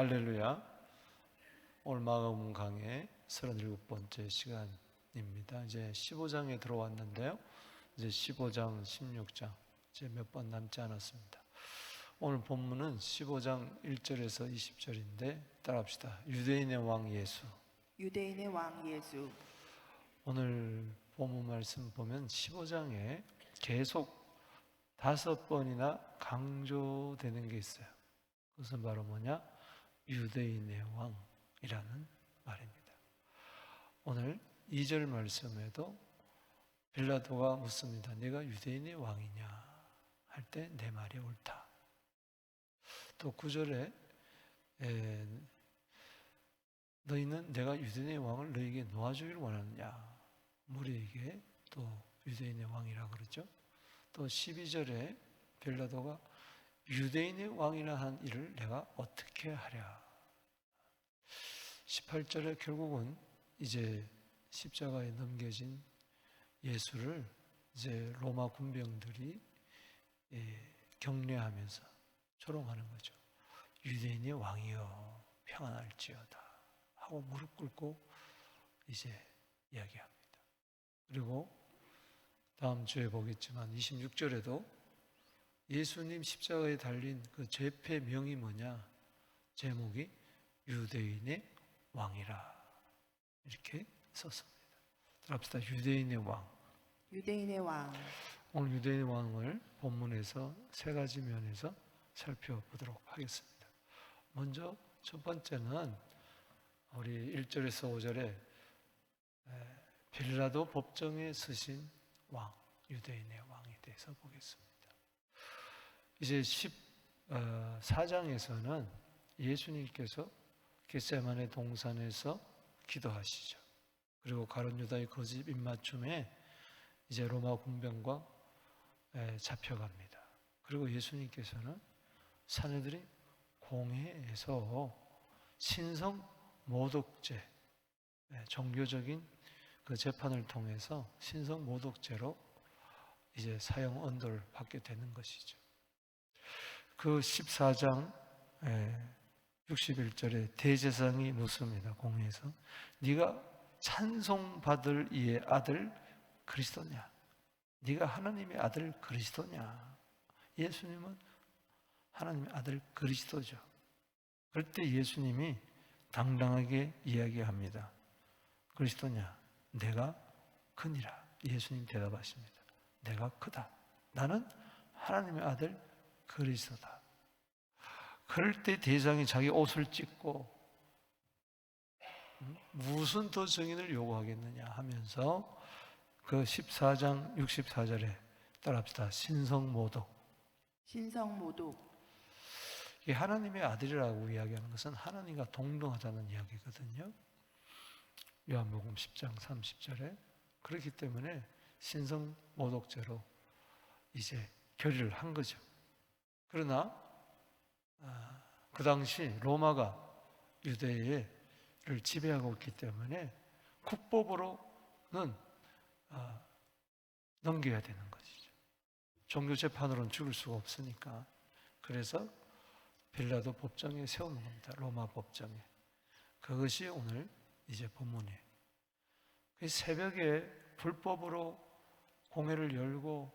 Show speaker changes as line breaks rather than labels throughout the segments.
할렐루야. 오늘 마가음 강의 37번째 시간입니다. 이제 15장에 들어왔는데요. 이제 15장, 16장 이제 몇 번 남지 않았습니다. 오늘 본문은 15장 1절에서 20절인데 따라합시다. 유대인의 왕 예수.
유대인의 왕 예수
오늘 본문 말씀 보면 15장에 계속 다섯 번이나 강조되는 게 있어요. 그것은 바로 뭐냐? 유대인의 왕이라는 말입니다. 오늘 2절 말씀에도 빌라도가 묻습니다. 내가 유대인의 왕이냐? 할 때 내 말이 옳다. 또 9절에 에, 너희는 내가 유대인의 왕을 너희에게 놓아주기를 원하느냐? 무리에게 또 유대인의 왕이라 그러죠. 또 12절에 빌라도가 유대인의 왕이라 한 일을 내가 어떻게 하랴. 18절에 결국은 이제 십자가에 넘겨진 예수를 이제 로마 군병들이 예, 경례하면서 조롱하는 거죠. 유대인의 왕이여 평안할지어다 하고 무릎 꿇고 이제 이야기합니다. 그리고 다음 주에 보겠지만 26절에도 예수님 십자가에 달린 그 죄패 명이 뭐냐? 제목이 유대인의 왕이라 이렇게 썼습니다. 들합시다. 유대인의 왕.
유대인의 왕
오늘 유대인의 왕을 본문에서 세 가지 면에서 살펴보도록 하겠습니다. 먼저 첫 번째는 우리 1절에서 5절에 빌라도 법정에 서신 왕, 유대인의 왕에 대해서 보겠습니다. 이제 14장에서는 예수님께서 겟세만의 동산에서 기도하시죠. 그리고 가론 유다의 거짓 입맞춤에 이제 로마 군병과 잡혀갑니다. 그리고 예수님께서는 사내들이 공회에서 신성 모독죄, 종교적인 그 재판을 통해서 신성 모독죄로 이제 사형 언도를 받게 되는 것이죠. 그 14장 61절에 대제사장이 묻습니다. 공회에서 네가 찬송받을 이의 아들 그리스도냐? 네가 하나님의 아들 그리스도냐? 예수님은 하나님의 아들 그리스도죠. 그럴 때 예수님이 당당하게 이야기합니다. 그리스도냐? 내가 크니라. 예수님 대답하십니다. 내가 크다. 나는 하나님의 아들 그리스도다. 그럴 때 대장이 자기 옷을 찢고 무슨 더 증인을 요구하겠느냐 하면서 그 14장 64절에 따라합시다. 신성모독.
신성 모독
이 하나님의 아들이라고 이야기하는 것은 하나님과 동등하다는 이야기거든요. 요한복음 10장 30절에 그렇기 때문에 신성 모독죄로 이제 결의를 한 거죠. 그러나 아, 그 당시 로마가 유대를 지배하고 있기 때문에 국법으로는 아, 넘겨야 되는 것이죠. 종교 재판으로는 죽을 수가 없으니까 그래서 빌라도 법정에 세우는 겁니다. 로마 법정에. 그것이 오늘 이제 본문이에요. 그 새벽에 불법으로 공회를 열고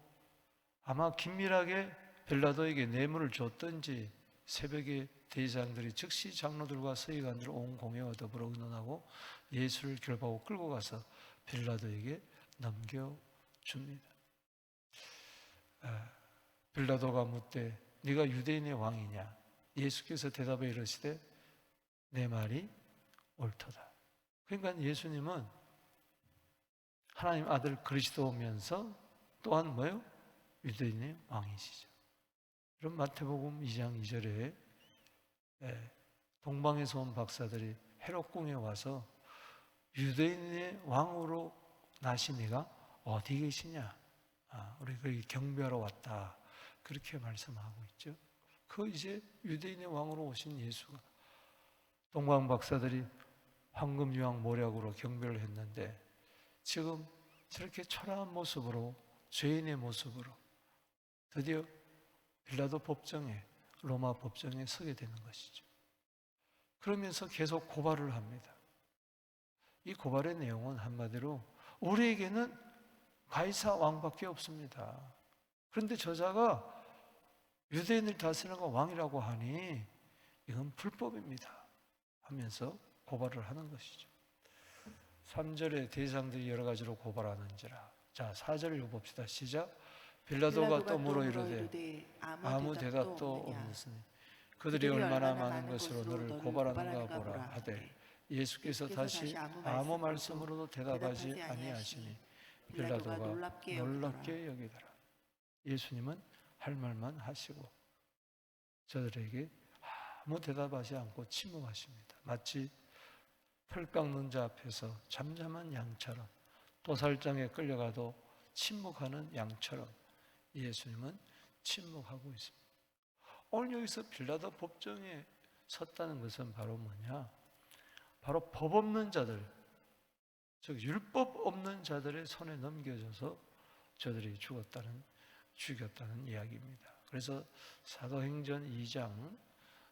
아마 긴밀하게 빌라도에게 뇌물을 줬든지 새벽에 대장들이 즉시 장로들과 서기관들 온 공회와 더불어 의논하고 예수를 결박하고 끌고 가서 빌라도에게 넘겨줍니다. 아, 빌라도가 묻되 네가 유대인의 왕이냐? 예수께서 대답해 이르시되 내 말이 옳도다. 그러니까 예수님은 하나님 아들 그리스도면서 또한 뭐요? 유대인의 왕이시죠. 그럼 마태복음 2장 2절에 동방에서 온 박사들이 헤롯궁에 와서 유대인의 왕으로 나신 이가 어디 계시냐? 아, 우리 그 경배하러 왔다. 그렇게 말씀하고 있죠. 그 이제 유대인의 왕으로 오신 예수가 동방 박사들이 황금 유황 모략으로 경배를 했는데 지금 저렇게 초라한 모습으로 죄인의 모습으로 드디어 빌라도 법정에 로마 법정에 서게 되는 것이죠. 그러면서 계속 고발을 합니다. 이 고발의 내용은 한마디로 우리에게는 가이사 왕밖에 없습니다. 그런데 저자가 유대인을 다스리는 건 왕이라고 하니 이건 불법입니다. 하면서 고발을 하는 것이죠. 3절에 대상들이 여러 가지로 고발하는지라. 자, 4절을 읽어봅시다. 시작. 빌라도가 또 물어 이르되 아무 대답도 없으니 그들이 얼마나 많은 것으로 너를 고발하는가 보라 하되 예수께서 다시 아무 말씀으로도 대답하지 아니하시니 빌라도가 놀랍게 여기더라. 예수님은 할 말만 하시고 저들에게 아무 대답하지 않고 침묵하십니다. 마치 털 깎는 자 앞에서 잠잠한 양처럼 도살장에 끌려가도 침묵하는 양처럼 예수님은 침묵하고 있습니다. 오늘 여기서 빌라도 법정에 섰다는 것은 바로 뭐냐? 바로 법 없는 자들, 즉 율법 없는 자들의 손에 넘겨져서 저들이 죽었다는 죽였다는 이야기입니다. 그래서 사도행전 2장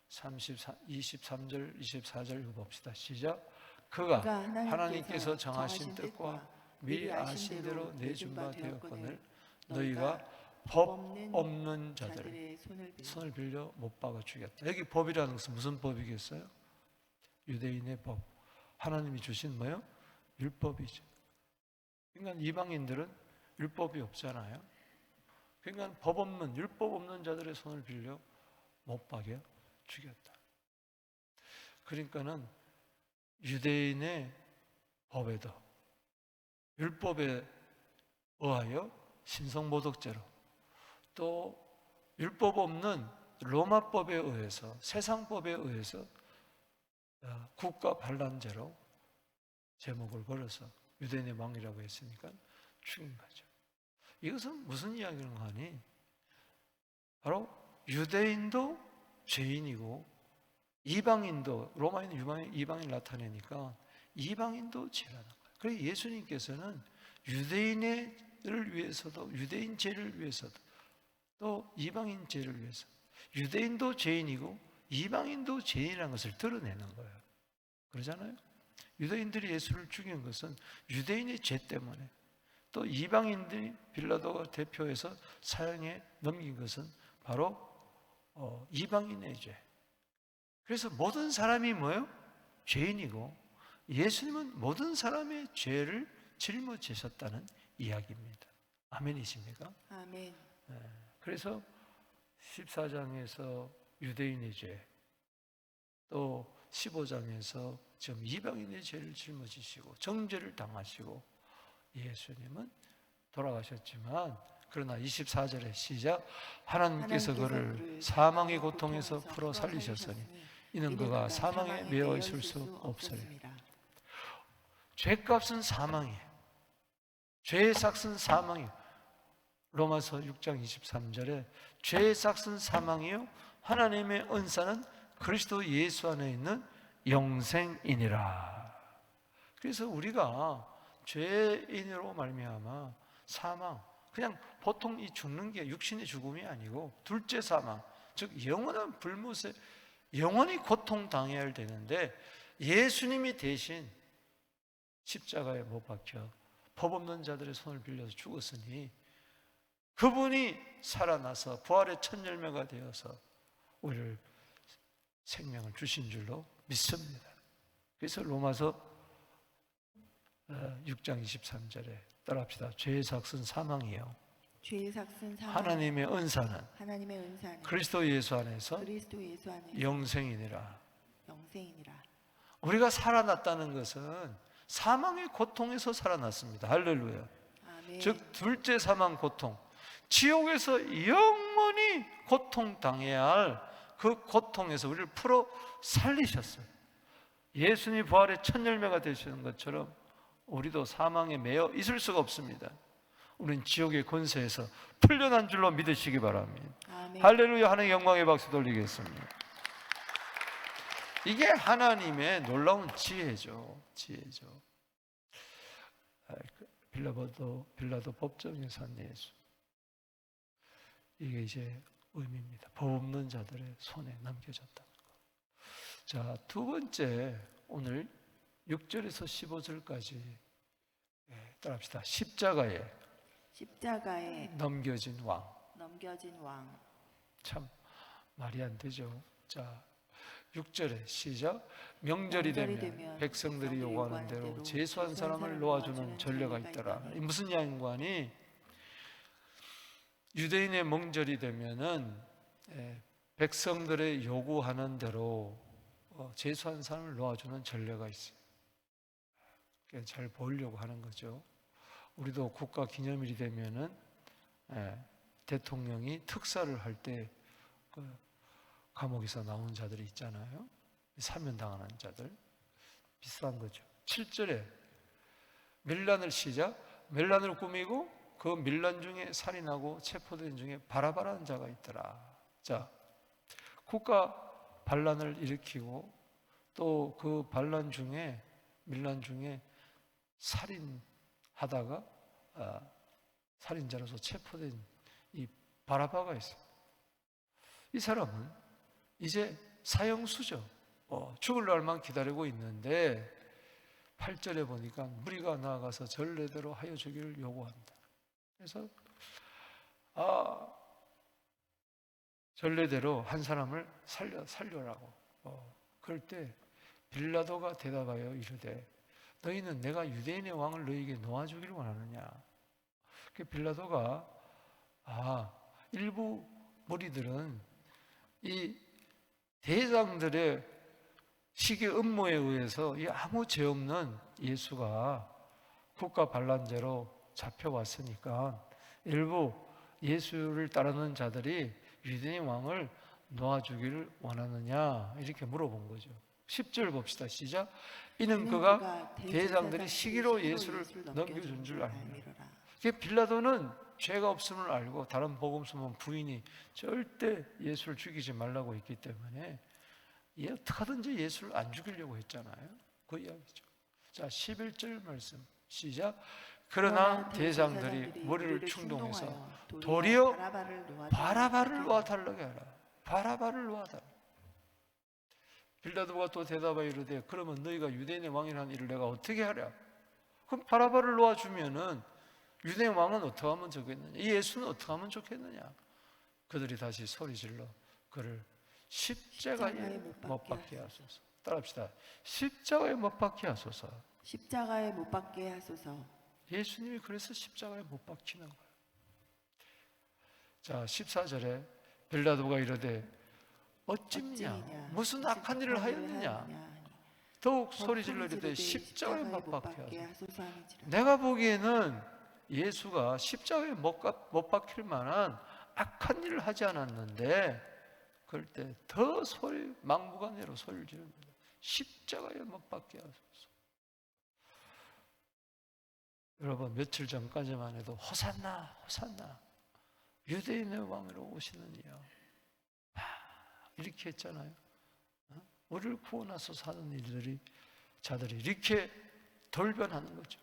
33, 23절, 24절 읽어봅시다. 시작. 그가 하나님께서 정하신 뜻과 미리 아신 대로 내준 바 되었거늘 너희가 법 없는 자들
손을 빌려
못 박아 죽였다. 여기 법이라는 것은 무슨 법이겠어요? 유대인의 법. 하나님이 주신 뭐요? 율법이죠. 그러니까 이방인들은 율법이 없잖아요. 그러니까 법 없는 율법 없는 자들의 손을 빌려 못 박여 죽였다. 그러니까는 유대인의 법에도 율법에 의하여 신성모독죄로 또 율법 없는 로마법에 의해서 세상법에 의해서 어, 국가 반란죄로 제목을 걸어서 유대인의 왕이라고 했으니까 죽인 거죠. 이것은 무슨 이야기를 하니? 바로 유대인도 죄인이고 이방인도 로마인 유방인 이방인 나타내니까 이방인도 죄라는 거예요. 그래서 예수님께서는 유대인을 위해서도 유대인 죄를 위해서도 또 이방인 죄를 위해서 유대인도 죄인이고 이방인도 죄인이라는 것을 드러내는 거예요. 그러잖아요. 유대인들이 예수를 죽인 것은 유대인의 죄 때문에 또 이방인들이 빌라도가 대표해서 사형에 넘긴 것은 바로 어, 이방인의 죄. 그래서 모든 사람이 뭐예요? 죄인이고 예수님은 모든 사람의 죄를 짊어지셨다는 이야기입니다. 아멘이십니까?
아멘.
그래서 14장에서 유대인의 죄, 또 15장에서 지금 이방인의 죄를 짊어지시고 정죄를 당하시고 예수님은 돌아가셨지만 그러나 24절에 시작 하나님께서 그를 사망의 고통에서 풀어 살리셨으니 이는 그가 사망에 매어 있을 수 없으리라. 죄값은 사망이에요. 죄의 삭은 사망이에요. 로마서 6장 23절에 죄의 삭은 사망이요 하나님의 은사는 그리스도 예수 안에 있는 영생이니라. 그래서 우리가 죄인으로 말미암아 사망 그냥 보통 이 죽는 게 육신의 죽음이 아니고 둘째 사망 즉 영원한 불못에 영원히 고통 당해야 되는데 예수님이 대신 십자가에 못 박혀 법 없는 자들의 손을 빌려서 죽었으니 그분이 살아나서 부활의 첫 열매가 되어서 우리를 생명을 주신 줄로 믿습니다. 그래서 로마서 6장 23절에 따라합시다. 죄의 삭은 사망이요.
죄의 삭은 사망
하나님의 은사는
하나님의 은사는
그리스도 예수 안에서
그리스도 예수 안에
영생이니라.
영생이니라.
우리가 살아났다는 것은 사망의 고통에서 살아났습니다. 할렐루야.
아멘.
즉 둘째 사망 고통. 지옥에서 영원히 고통 당해야 할 그 고통에서 우리를 풀어 살리셨어요. 예수님 부활의 첫 열매가 되시는 것처럼 우리도 사망에 매여 있을 수가 없습니다. 우리는 지옥의 권세에서 풀려난 줄로 믿으시기 바랍니다.
아멘.
할렐루야 하는 영광의 박수 돌리겠습니다. 이게 하나님의 놀라운 지혜죠. 지혜죠. 아, 그 빌라도 빌라도 법정에 산 예수. 이게 이제 의미입니다. 법 없는 자들의 손에 넘겨졌다는 거. 자, 두 번째 오늘 6절에서 15절까지 예, 따라합시다. 십자가에
십자가에
넘겨진 왕.
넘겨진 왕
참 말이 안 되죠. 자, 6절에 시작. 명절이
명절이
되면
되면
백성들이 요구하는 대로
대로
제수한 사람을 놓아주는 전례가 있더라.
있다니.
이 무슨 양관이 유대인의 명절이 되면은 예, 백성들의 요구하는 대로 어, 제수한 사람을 놓아주는 전례가 있어요. 잘 보이려고 하는 거죠. 우리도 국가 기념일이 되면은 예, 대통령이 특사를 할때그 감옥에서 나온 자들이 있잖아요. 사면 당하는 자들 비슷한 거죠. 7절에 밀란을 시작 밀란을 꾸미고 그 밀란 중에 살인하고 체포된 중에 바라바라는 자가 있더라. 자, 국가 반란을 일으키고 또 그 반란 중에 밀란 중에 살인하다가 아, 살인자로서 체포된 이 바라바가 있어요. 이 사람은 이제 사형수죠. 어, 죽을 날만 기다리고 있는데 8절에 보니까 무리가 나아가서 전례대로 하여 주기를 요구한다. 그래서 아 전례대로 한 사람을 살려 살려라고. 어, 그럴 때 빌라도가 대답하여 이르되 너희는 내가 유대인의 왕을 너희에게 놓아주기를 원하느냐? 그 빌라도가 아 일부 무리들은 이 대장들의 시기 음모에 의해서 이 아무 죄 없는 예수가 국가 반란죄로 잡혀왔으니까 일부 예수를 따르는 자들이 유대인 왕을 놓아주기를 원하느냐 이렇게 물어본 거죠. 10절 봅시다. 시작. 이는 그가 대장들이 시기로 예수를 넘겨준 줄 알미라. 그 빌라도는 죄가 없음을 알고 다른 복음서문 부인이 절대 예수를 죽이지 말라고 했기 때문에 얘 어떻게든지 예수를 안 죽이려고 했잖아요. 그 이야기죠. 자, 11절 말씀 시작. 그러나 대장들이 머리를 충동해서 도리어 바라바를 놓아달라고 하라. 바라바를 놓아달라. 빌라도가 또 대답하여 이르되 그러면 너희가 유대인의 왕이라는 일을 내가 어떻게 하랴? 그럼 바라바를 놓아주면은 유대인 왕은 어떻게 하면 좋겠느냐? 이 예수는 어떻게 하면 좋겠느냐? 그들이 다시 소리질러 그를 십자가에 못 박게 하소서. 따라합시다. 십자가에 못 박게 하소서.
십자가에 못 박게 하소서.
예수님이 그래서 십자가에 못 박히는 거예요. 자, 14절에 빌라도가 이르되 어찌냐 무슨 악한 일을 하였느냐 더욱 소리 질러 이르되 십자가에 못. 하소서. 내가 보기에는 예수가 십자가에 못, 박힐 만한 악한 일을 하지 않았는데 그럴 때 더 소리 막무가내로 소리를 지릅니다. 십자가에 못 박게 하소서. 여러분 며칠 전까지만 해도 호산나 호산나 유대인의 왕으로 오시는 아, 이렇게 했잖아요. 어? 우리를 구원하소서 하는 일들이 자들이 이렇게 돌변하는 거죠.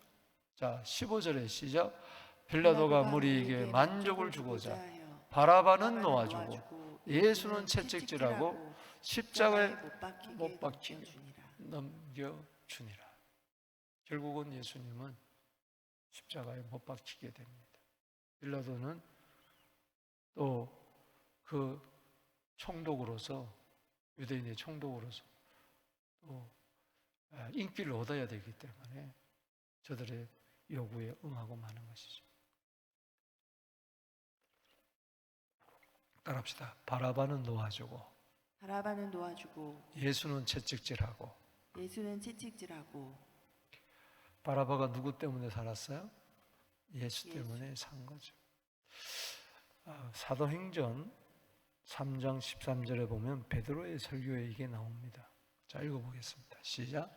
자, 15절에 시작. 빌라도가 무리에게 만족을 주고자 바라바는 놓아주고 예수는 채찍질하고 십자가에 못 박히게 넘겨주니라. 결국은 예수님은 십자가에 못 박히게 됩니다. 빌라도는 또 그 총독으로서 유대인의 총독으로서 또 아, 인기를 얻어야 되기 때문에 저들의 요구에 응하고 마는 것이죠. 따라합시다. 바라바는 놓아주고
바라바는 놓아주고
예수는 채찍질하고
예수는 채찍질하고
바라바가 누구 때문에 살았어요? 예수. 때문에 산 거죠. 아, 사도행전 3장 13절에 보면 베드로의 설교에 이게 나옵니다. 자 읽어보겠습니다. 시작.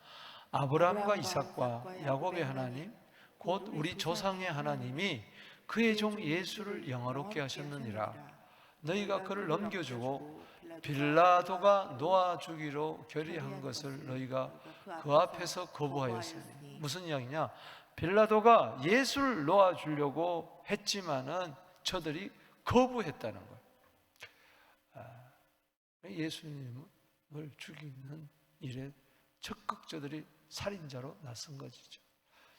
아브라함과 이삭과 야곱의
야곱의
하나님 곧 우리 조상의 하나님이 그의 종 예수를 영화롭게 하셨느니라. 너희가 그를 넘겨주고 빌라도가 놓아주기로 결의한 것을 너희가 그 앞에서 거부하였으니 무슨 이야기냐? 빌라도가 예수를 놓아 주려고 했지만은 저들이 거부했다는 거예요. 아, 예수님은 죽이는 일에 적극자들이 살인자로 나선 것이죠.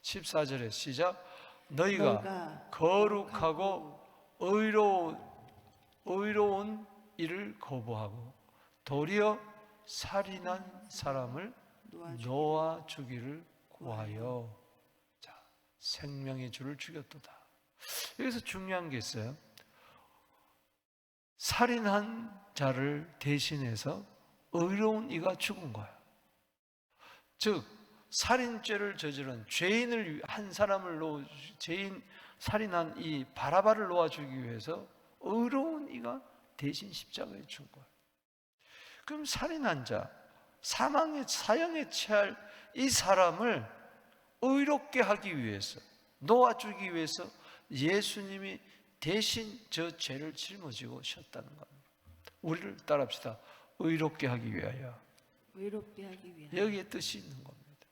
14절에 시작 너희가
너희가
거룩하고 의로 의로운 일을 거부하고 도리어 살인한 사람을 놓아 주기를 구하여 자 생명의 주를 죽였도다. 여기서 중요한 게 있어요. 살인한 자를 대신해서 의로운 이가 죽은 거야. 즉 살인죄를 저지른 죄인을 위- 한 사람을 놓 죄인 살인한 이 바라바를 놓아 주기 위해서 의로운 이가 대신 십자가에 죽은 거야. 그럼 살인한 자, 사망의 사형에 처할 이 사람을 의롭게 하기 위해서 놓아주기 위해서 예수님이 대신 저 죄를 짊어지고 셨다는 겁니다. 우리를 따라합시다. 의롭게 하기 위하여.
의롭게 하기 위하여
여기에 뜻이 있는 겁니다.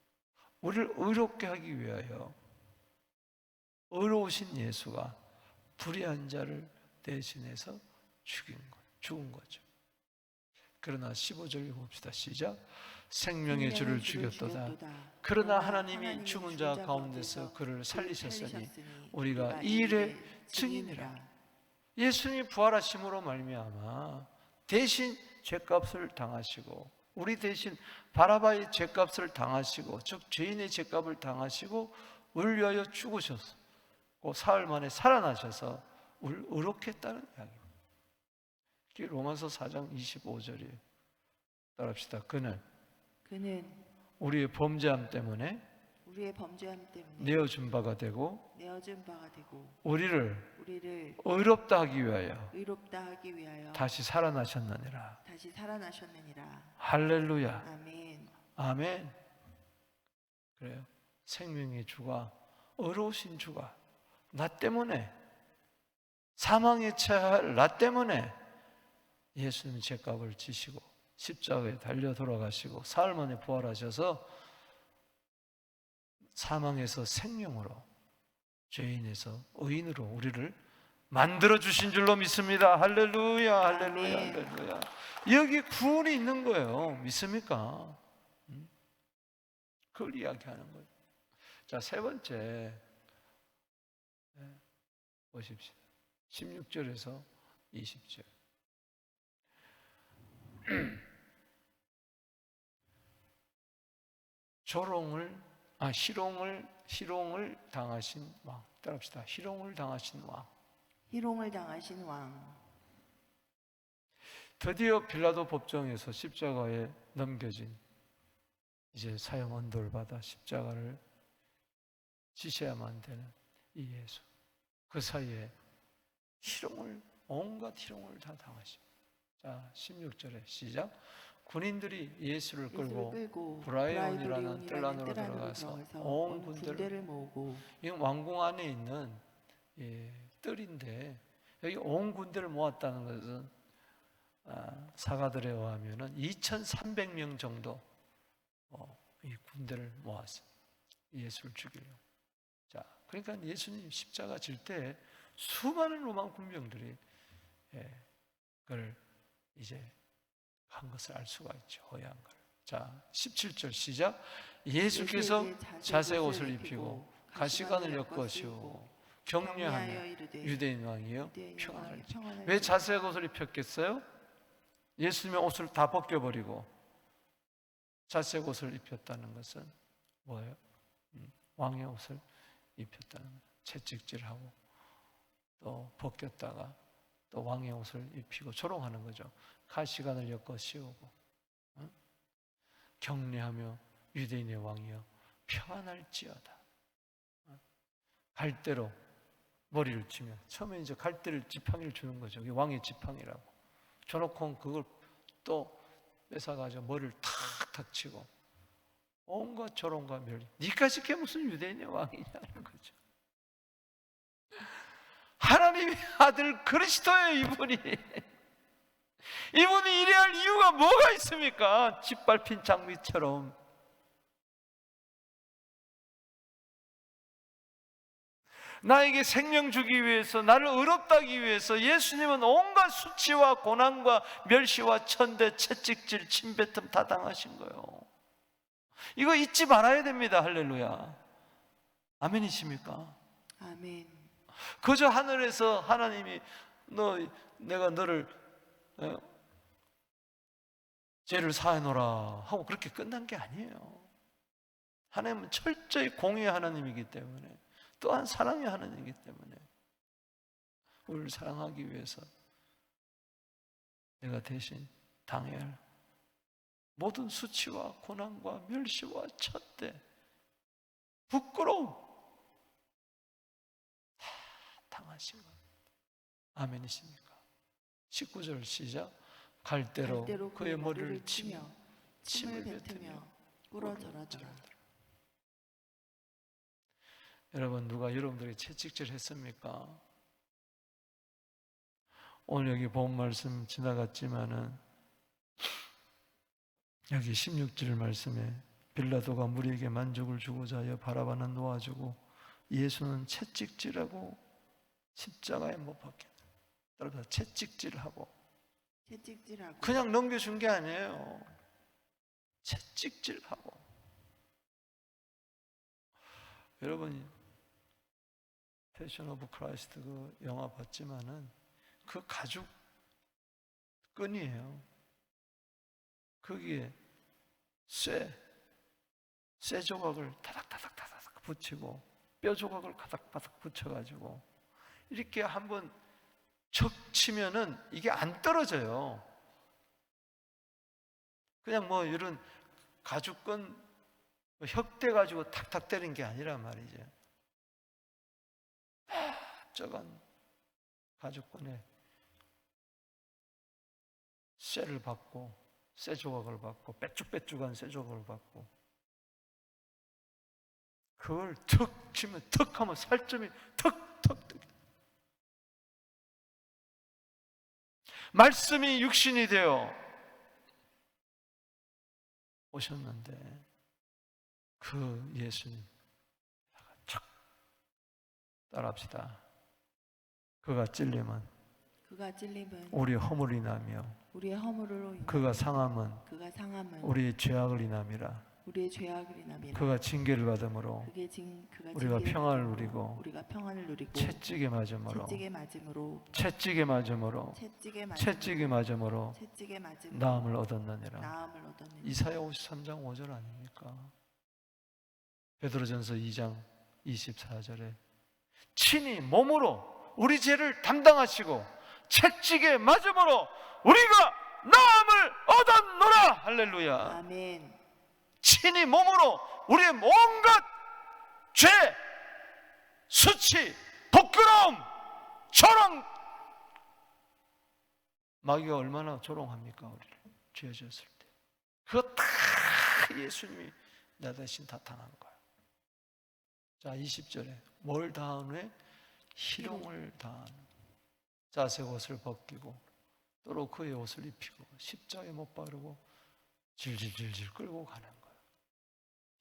우리를 의롭게 하기 위하여 의로우신 예수가 불의한 자를 대신해서 죽인 거, 죽은 거죠. 그러나 15절 봅시다. 시작. 생명의 주를 죽였도다. 그러나 하나님이 죽은 자 가운데서 그를 살리셨으니 우리가 이 일의 증인이라. 예수님이 부활하심으로 말미암아 대신 죄값을 당하시고 우리 대신 바라바의 죄값을 당하시고 즉 죄인의 죄값을 당하시고 우리를 위하여 죽으셨고 사흘 만에 살아나셔서 우리를 의롭게 했다는 이야기입니다. 로마서 4장 25절이에요. 따라합시다. 그는
그는
우리의 범죄함 때문에
우리의 범죄함 때문에
내어준 바가 되고
내어준 바가 되고
우리를
우리를
의롭다 하기 위하여
의롭다 하기 위하여
다시 살아나셨느니라.
다시 살아나셨느니라.
할렐루야.
아멘.
아멘. 그래요. 생명의 주가 어려우신 주가 나 때문에 사망에 처할 나 때문에 예수님 죄값을 지시고 십자가에 달려 돌아가시고 사흘 만에 부활하셔서 사망에서 생명으로 죄인에서 의인으로 우리를 만들어 주신 줄로 믿습니다. 할렐루야, 할렐루야. 할렐루야. 여기 구원이 있는 거예요. 믿습니까? 음? 그걸 이야기하는 거예요. 자, 세 번째. 네, 보십시오. 16절에서 20절. 조롱을 아 희롱을 희롱을 당하신 왕 따라합시다. 희롱을 당하신 왕.
희롱을 당하신 왕.
드디어 빌라도 법정에서 십자가에 넘겨진 이제 사형 언도를 받아 십자가를 지셔야만 되는 이 예수. 그 사이에 희롱을 온갖 희롱을 다 당하시고. 자, 16절에 시작. 군인들이 예수를 끌고
끌고
브라이온이라는 뜰란으로
뜰안으로
들어가서
온온
군대를
모으고
이 왕궁 안에 있는 예, 뜰인데 여기 온 군대를 모았다는 것은 아, 사가들에 의하면은 2,300명 정도 어, 이 군대를 모았어요. 예수를 죽이려. 자, 그러니까 예수님 십자가 질 때 수많은 로마 군병들이 예, 그걸 이제 한 것을 알 수가 있죠. 허야한 걸. 자, 17절 시작. 예수께서 자색 옷을 입히고 가시관을 씌우고 격려하며 유대인
유대인의
평안을 왜 자색 옷을 입혔겠어요? 예수님의 옷을 다 벗겨버리고 자색 옷을 입혔다는 것은 뭐예요? 음, 왕의 옷을 입혔다는. 채찍질하고 또 벗겼다가 또 왕의 옷을 입히고 조롱하는 거죠. 가시관을 엮어 씌우고 응? 격려하며 유대인의 왕이여 평안할지어다. 응? 갈대로 머리를 치면 처음에 이제 갈대를 지팡이를 주는 거죠. 이게 왕의 지팡이라고. 줘놓고 그걸 또 뺏어가지고 머리를 탁탁 치고 온갖 조롱과 멸. 니까지 게 무슨 유대인의 왕이냐는 거죠. 하나님의 아들 그리스도의 이분이 이분이 이래야 할 이유가 뭐가 있습니까? 짓밟힌 장미처럼 나에게 생명 주기 위해서 나를 의롭다 하기 위해서 예수님은 온갖 수치와 고난과 멸시와 천대 채찍질 침뱉음 다 당하신 거예요. 이거 잊지 말아야 됩니다. 할렐루야. 아멘이십니까?
아멘.
그저 하늘에서 하나님이 너 내가 너를 어, 죄를 사해놓으라 하고 그렇게 끝난 게 아니에요. 하나님은 철저히 공의의 하나님이기 때문에 또한 사랑의 하나님이기 때문에 우리를 사랑하기 위해서 내가 대신 당해야 할 모든 수치와 고난과 멸시와 쳤대 부끄러움 다 당하신 것 아멘이십니까? 19절 시작 갈대로,
갈대로
그의 머리를 치며
침을 뱉으며 꿇어 절하더라.
여러분 누가 여러분들에게 채찍질 했습니까? 오늘 여기 본 말씀 지나갔지만은 여기 16절 말씀에 빌라도가 무리에게 만족을 주고자 하여 바라바는 놓아주고 예수는 채찍질하고 십자가에 못 박혀. 따라서 채찍질하고
채찍질하고
그냥 넘겨준 게 아니에요. 채찍질하고. 여러분, 패션 오브 크라이스트 그 영화 봤지만은 그 가죽 끈이에요. 거기에 쇠, 쇠 조각을 타닥타닥타닥 붙이고 뼈 조각을 가닥바닥 붙여가지고 이렇게 한번 척 치면은 이게 안 떨어져요. 그냥 뭐 이런 가죽끈 뭐 혁대 가지고 탁탁 때린 게 아니란 말이죠. 저건 가죽끈에 쇠를 받고 쇠 조각을 받고 빼쭉빼쭉한 쇠 조각을 받고 그걸 턱 치면 턱 하면 살점이 턱 말씀이 육신이 되어 오셨는데 그 예수님 척 따라합시다. 그가 찔림은
그가 찔림은
우리의 허물이 나며
우리의 허물을
그가 상함은
그가 상함은
우리의 죄악을 인함이라.
우리의 죄악을 인함이라.
그가 징계를 받음으로
그게 징 그가
우리가
징계를
평안을
받음으로
누리고
우리가 평안을 누리고
채찍에 맞음으로
채찍에 맞음으로
채찍에 맞음으로
채찍에 맞음으로
채찍에 맞음으로
채찍에 맞음으로
나음을 얻었느니라.
나음을 얻었느니라.
이사야 53장 5절 아닙니까? 베드로전서 2장 24절에 친히 몸으로 우리 죄를 담당하시고 채찍에 맞음으로 우리가 나음을 얻었노라 할렐루야
아멘.
친히 몸으로 우리의 온갖 죄 수치 부끄러움 조롱. 마귀가 얼마나 조롱합니까 우리를? 죄 지었을 때. 그거 다 예수님이 나 대신 다 당한 거야. 자 20절에 뭘 다한 후에 희롱을 다한 자색 옷을 벗기고 또로 그의 옷을 입히고 십자가에 못 바르고 질질질질 끌고 가는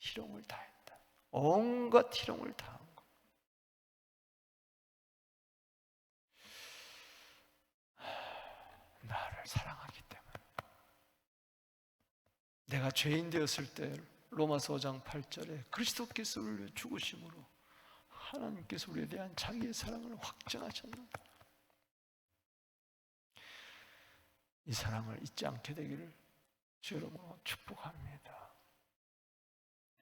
희롱을 다했다 온갖 희롱을 다한 거 나를 사랑하기 때문에 내가 죄인 되었을 때 로마서 5장 8절에 그리스도께서 우리를 죽으심으로 하나님께서 우리에 대한 자기의 사랑을 확증하셨는다. 이 사랑을 잊지 않게 되기를 주 여러분과 축복합니다.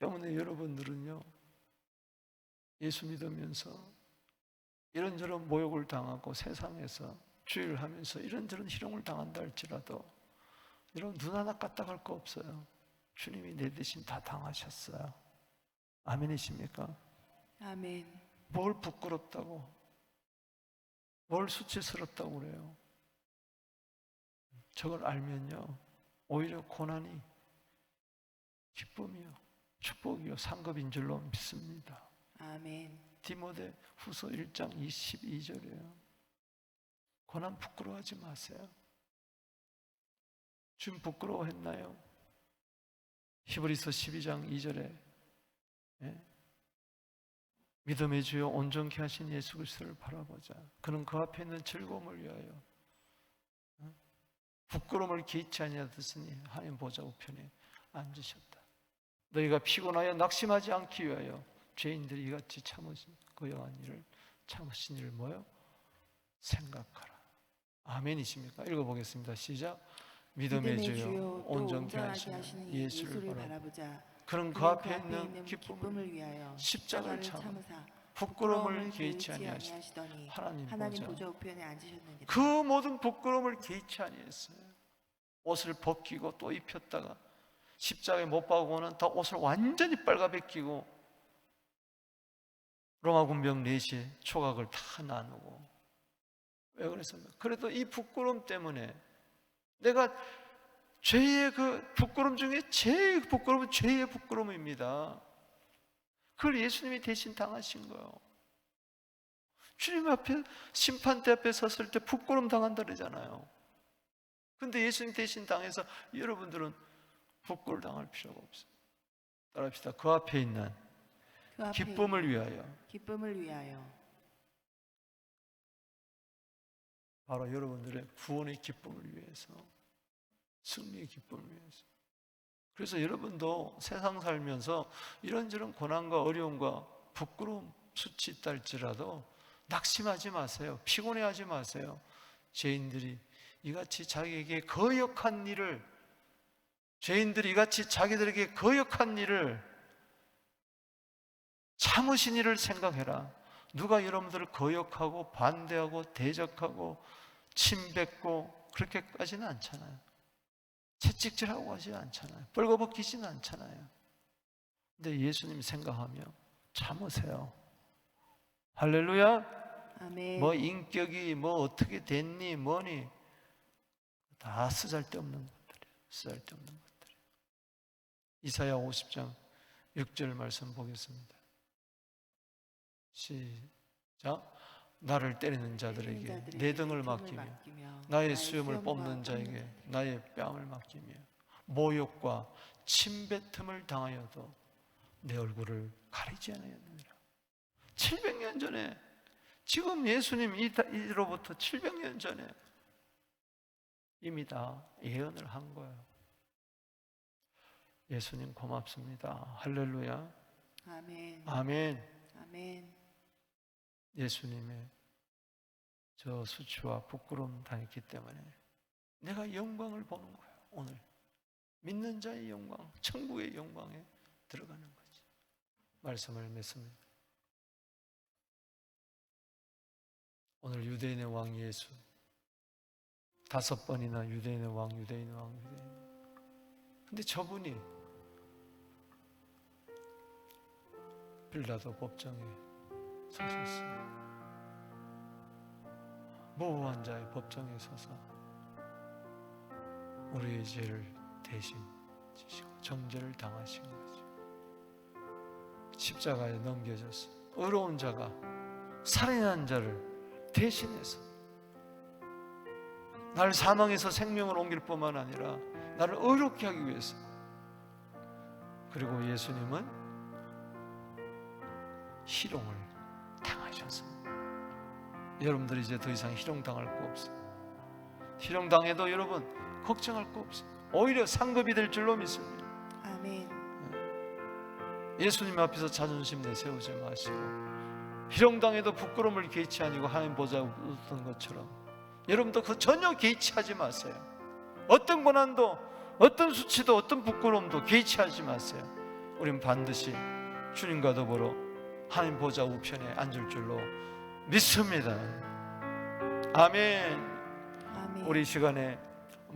때문에 여러분들은요 예수 믿으면서 이런저런 모욕을 당하고 세상에서 주의를 하면서 이런저런 희롱을 당한다 할지라도 여러분 눈 하나 까딱할 거 없어요. 주님이 내 대신 다 당하셨어요. 아멘이십니까?
아멘.
뭘 부끄럽다고, 뭘 수치스럽다고 그래요. 저걸 알면요, 오히려 고난이 기쁨이요, 축복이요, 상급인 줄로 믿습니다.
아멘.
디모데 후서 1장 22절이에요. 고난 부끄러워하지 마세요. 주님 부끄러워했나요? 히브리서 12장 2절에 예? 믿음의 주여 온전케 하신 예수 그리스도를 바라보자. 그는 그 앞에 있는 즐거움을 위하여 어? 부끄러움을 개의치 아니하였으니 하나님 보좌 우편에 앉으셨다. 너희가 피곤하여 낙심하지 않기 위하여 죄인들이 이같이 참으신 그 여한 일을 참으신 일을 뭐요? 생각하라. 아멘이십니까? 읽어보겠습니다. 시작. 믿음의,
믿음의
주여 온전케 하시는 예수를
예수를
바라.
바라보자.
그는 그
그는
앞에 있는 기쁨을
위하여
십자가를
참으사
부끄러움을 개의치
아니하시더니
하나님
하나님 보좌 우편에 앉으셨느니라.
그 모든 부끄러움을 개의치 아니했어요. 옷을 벗기고 또 입혔다가 십자가에 못 박고는 다 옷을 완전히 빨가벗기고 로마 군병 넷이 초각을 다 나누고 왜 그랬습니까? 그래도 이 부끄러움 때문에 내가 죄의 그 부끄러움 중에 제일 부끄러움은 죄의 부끄러움입니다. 그걸 예수님이 대신 당하신 거예요. 주님 앞에 심판대 앞에 섰을 때 부끄러움 당한다 그러잖아요. 근데 예수님 대신 당해서 여러분들은 부끄러움 당할 필요가 없어요. 따라합시다. 그 앞에 있는
그 앞에
기쁨을 위하여
기쁨을 위하여
바로 여러분들의 구원의 기쁨을 위해서 승리의 기쁨을 위해서 그래서 여러분도 세상 살면서 이런저런 고난과 어려움과 부끄러움 수치 있다 할지라도 낙심하지 마세요. 피곤해하지 마세요. 죄인들이 이같이 자기에게 거역한 일을 죄인들이 이같이 자기들에게 거역한 일을 참으신 일을 생각해라. 누가 여러분들을 거역하고 반대하고 대적하고 침뱉고 그렇게까지는 않잖아요. 채찍질하고 하지 않잖아요. 뻘거벗기지는 않잖아요. 근데 예수님 생각하며 참으세요. 할렐루야.
아멘.
뭐 인격이 뭐 어떻게 됐니 뭐니 다 쓰잘데없는 것들이에요. 쓰잘데없는 것들. 이사야 50장 6절 말씀 보겠습니다. 시작. 나를 때리는 자들에게 내 등을 맡기며 나의 수염을 뽑는 자에게 나의 뺨을 맡기며 모욕과 침뱉음을 당하여도 내 얼굴을 가리지 않았느니라. 700년 전에 지금 예수님 이- 이로부터 700년 전에 이미 다 예언을 한 거예요. 예수님 고맙습니다. 할렐루야.
아멘.
아멘.
아멘.
예수님의 저 수치와 부끄러움 당했기 때문에 내가 영광을 보는 거예요. 오늘 믿는 자의 영광, 천국의 영광에 들어가는 거지. 말씀을 맺습니다. 오늘 유대인의 왕 예수 다섯 번이나 유대인의 왕, 유대인의 왕, 유대인. 근데 저분이 빌라도 법정에 서셨어요. 모호한 자의 법정에 서서 우리의 죄를 대신 지시고 정죄를 당하신 거죠. 십자가에 넘겨졌어. 의로운 자가 살인한 자를 대신해서 나를 사망에서 생명을 옮길 뿐만 아니라 나를 의롭게 하기 위해서 그리고 예수님은 희롱을 당하셨습니다. 여러분들이 이제 더 이상 희롱 당할 거 없어요. 희롱 당해도 여러분 걱정할 거 없어요. 오히려 상급이 될 줄로 믿습니다.
아멘.
예수님 앞에서 자존심 내세우지 마시고 희롱 당해도 부끄러움을 개의치 아니고 하나님 보자 웃던 것처럼 여러분도 그 전혀 개의치 하지 마세요. 어떤 고난도 어떤 수치도 어떤 부끄러움도 개의치 하지 마세요. 우린 반드시 주님과 더불어 하나님 보좌 우편에 앉을 줄로 믿습니다. 아멘.
아멘.
우리 이 시간에